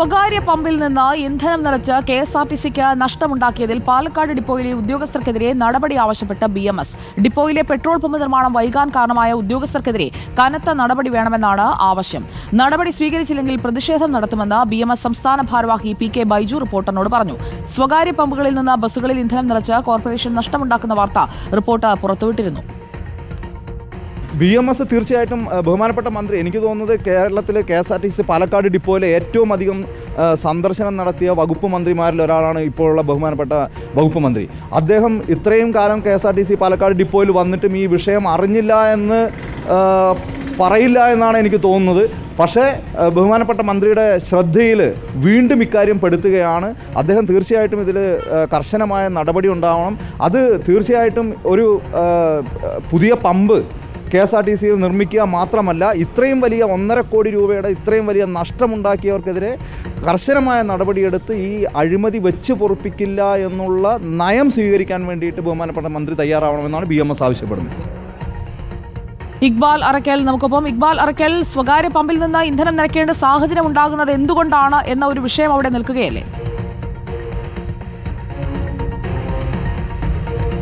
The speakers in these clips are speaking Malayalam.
സ്വകാര്യ പമ്പിൽ നിന്ന് ഇന്ധനം നിറച്ച് കെ എസ് ആർ ടി സിക്ക് നഷ്ടമുണ്ടാക്കിയതിൽ പാലക്കാട് ഡിപ്പോയിലെ ഉദ്യോഗസ്ഥർക്കെതിരെ നടപടി ആവശ്യപ്പെട്ട ബി എം എസ്. ഡിപ്പോയിലെ പെട്രോൾ പമ്പ് നിർമ്മാണം വൈകാൻ കാരണമായ ഉദ്യോഗസ്ഥർക്കെതിരെ കനത്ത നടപടി വേണമെന്നാണ് ആവശ്യം. നടപടി സ്വീകരിച്ചില്ലെങ്കിൽ പ്രതിഷേധം നടത്തുമെന്ന് ബി എം എസ് സംസ്ഥാന ഭാരവാഹി പി കെ ബൈജു റിപ്പോർട്ടറിനോട് പറഞ്ഞു. സ്വകാര്യ പമ്പുകളിൽ നിന്ന് ബസ്സുകളിൽ ഇന്ധനം നിറച്ച് കോർപ്പറേഷൻ നഷ്ടമുണ്ടാക്കുന്ന വാർത്ത റിപ്പോർട്ട് പുറത്തുവിട്ടിരുന്നു. ബി എം എസ് തീർച്ചയായിട്ടും ബഹുമാനപ്പെട്ട മന്ത്രി എനിക്ക് തോന്നുന്നത് കേരളത്തിലെ K S R T C Palakkad ഡിപ്പോയിലെ ഏറ്റവും അധികം സന്ദർശനം നടത്തിയ വകുപ്പ് മന്ത്രിമാരിൽ ഒരാളാണ് ഇപ്പോഴുള്ള ബഹുമാനപ്പെട്ട വകുപ്പ് മന്ത്രി. അദ്ദേഹം ഇത്രയും കാലം K S R T C Palakkad ഡിപ്പോയിൽ വന്നിട്ടും ഈ വിഷയം അറിഞ്ഞില്ല എന്ന് പറയില്ല എന്നാണ് എനിക്ക് തോന്നുന്നത്. പക്ഷേ ബഹുമാനപ്പെട്ട മന്ത്രിയുടെ ശ്രദ്ധയിൽ വീണ്ടും ഇക്കാര്യം പെടുത്തുകയാണ്. അദ്ദേഹം തീർച്ചയായിട്ടും ഇതിൽ കർശനമായ നടപടി ഉണ്ടാവണം. അത് തീർച്ചയായിട്ടും ഒരു പുതിയ pump K S R T സിയിൽ നിർമ്മിക്കുക മാത്രമല്ല ഇത്രയും വലിയ ഒന്നര കോടി രൂപയുടെ ഇത്രയും വലിയ നഷ്ടമുണ്ടാക്കിയവർക്കെതിരെ കർശനമായ നടപടിയെടുത്ത് ഈ അഴിമതി വെച്ച് പൊറുപ്പിക്കില്ല എന്നുള്ള നയം സ്വീകരിക്കാൻ വേണ്ടിയിട്ട് ബഹുമാനപ്പെട്ട മന്ത്രി തയ്യാറാവണമെന്നാണ് ബി എം എസ് ആവശ്യപ്പെടുന്നത്. ഇക്ബാൽ അറക്കൽ നമുക്കൊപ്പം. ഇക്ബാൽ അറക്കൽ സ്വകാര്യ പമ്പിൽ നിന്ന് ഇന്ധനം നിറയ്ക്കേണ്ട സാഹചര്യം ഉണ്ടാകുന്നത് എന്തുകൊണ്ടാണ് എന്ന ഒരു വിഷയം അവിടെ നിൽക്കുകയല്ലേ?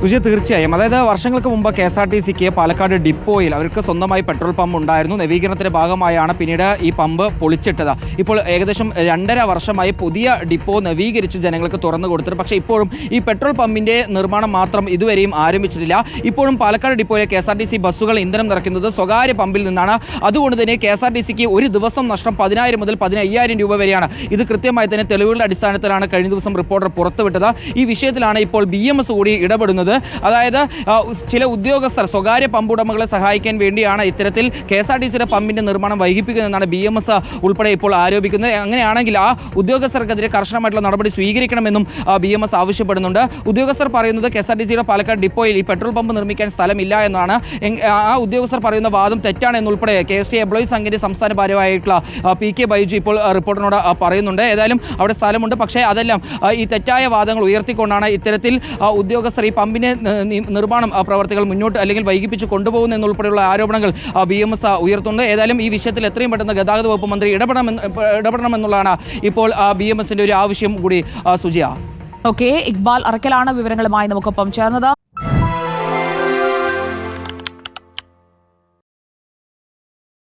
വിജയ് തീർച്ചയായും. അതായത് വർഷങ്ങൾക്ക് മുമ്പ് കെ എസ് ആർ ടി സിക്ക് പാലക്കാട് ഡിപ്പോയിൽ അവർക്ക് സ്വന്തമായി പെട്രോൾ പമ്പ് ഉണ്ടായിരുന്നു. നവീകരണത്തിന്റെ ഭാഗമായാണ് പിന്നീട് ഈ പമ്പ് പൊളിച്ചിട്ടത്. ഇപ്പോൾ ഏകദേശം രണ്ടര വർഷമായി പുതിയ ഡിപ്പോ നവീകരിച്ച് ജനങ്ങൾക്ക് തുറന്നു കൊടുത്തിട്ട് പക്ഷേ ഇപ്പോഴും ഈ പെട്രോൾ പമ്പിന്റെ നിർമ്മാണം മാത്രം ഇതുവരെയും ആരംഭിച്ചിട്ടില്ല. ഇപ്പോഴും Palakkad ഡിപ്പോയിലെ K S R T C ബസ്സുകൾ ഇന്ധനം നിറയ്ക്കുന്നത് സ്വകാര്യ പമ്പിൽ നിന്നാണ്. അതുകൊണ്ട് തന്നെ കെ എസ് ആർ ടി സിക്ക് ഒരു ദിവസം നഷ്ടം പതിനായിരം മുതൽ പതിനയ്യായിരം രൂപ വരെയാണ്. ഇത് കൃത്യമായി തന്നെ തെളിവുകളുടെ അടിസ്ഥാനത്തിലാണ് കഴിഞ്ഞ ദിവസം റിപ്പോർട്ടർ പുറത്തുവിട്ടത്. ഈ വിഷയത്തിലാണ് ഇപ്പോൾ ബി എം എസ് കൂടി ഇടപെടുന്നത്. അതായത് ചില ഉദ്യോഗസ്ഥർ സ്വകാര്യ പമ്പ് ഉടമകളെ സഹായിക്കാൻ വേണ്ടിയാണ് ഇത്തരത്തിൽ കെ എസ് ആർ ടി സിയുടെ പമ്പിന്റെ നിർമ്മാണം വൈകിപ്പിക്കുന്നതെന്നാണ് ബി എം എസ് ഉൾപ്പെടെ ഇപ്പോൾ ആരോപിക്കുന്നത്. അങ്ങനെയാണെങ്കിൽ ആ ഉദ്യോഗസ്ഥർക്കെതിരെ കർശനമായിട്ടുള്ള നടപടി സ്വീകരിക്കണമെന്നും ബി എം എസ് ആവശ്യപ്പെടുന്നുണ്ട്. ഉദ്യോഗസ്ഥർ പറയുന്നത് കെ എസ് ആർ ടി സിയുടെ പാലക്കാട് ഡിപ്പോയിൽ ഈ പെട്രോൾ പമ്പ് നിർമ്മിക്കാൻ സ്ഥലമില്ല എന്നാണ്. ആ ഉദ്യോഗസ്ഥർ പറയുന്ന വാദം തെറ്റാണ് എന്നുൾപ്പെടെ കെ എസ് ടി എംപ്ലോയീസ് സംഘിന്റെ സംസ്ഥാന ഭാരവാഹിയായിട്ടുള്ള ആ, പി കെ ബൈജു ഇപ്പോൾ റിപ്പോർട്ടിനോട് പറയുന്നുണ്ട്. ഏതായാലും അവിടെ സ്ഥലമുണ്ട്. പക്ഷേ അതെല്ലാം ഈ തെറ്റായ വാദങ്ങൾ ഉയർത്തിക്കൊണ്ടാണ് ഇത്തരത്തിൽ ഉദ്യോഗസ്ഥർ ഈ പമ്പിന്റെ നി- നി- നിർമ്മാണം പ്രവർത്തികൾ മുന്നോട്ട് അല്ലെങ്കിൽ വൈകിപ്പിച്ച് കൊണ്ടുപോകുന്നു എന്നുൾപ്പെടെയുള്ള ആരോപണങ്ങൾ ബി എം എസ് ഉയർത്തുന്നുണ്ട് ഏതായാലും ഈ വിഷയത്തിൽ എത്രയും പെട്ടെന്ന് ഗതാഗത വകുപ്പ് മന്ത്രി ഇടപെടണമെന്ന് ഇടപെടണമെന്നുള്ളതാണ് ഇപ്പോൾ ബി എം എസിന്റെ ഒരു ആവശ്യം കൂടി സുജിയ. ഓക്കെ ഇക്ബാൽ അറക്കലാണ് വിവരങ്ങളുമായി നമുക്കൊപ്പം ചേർന്നത്.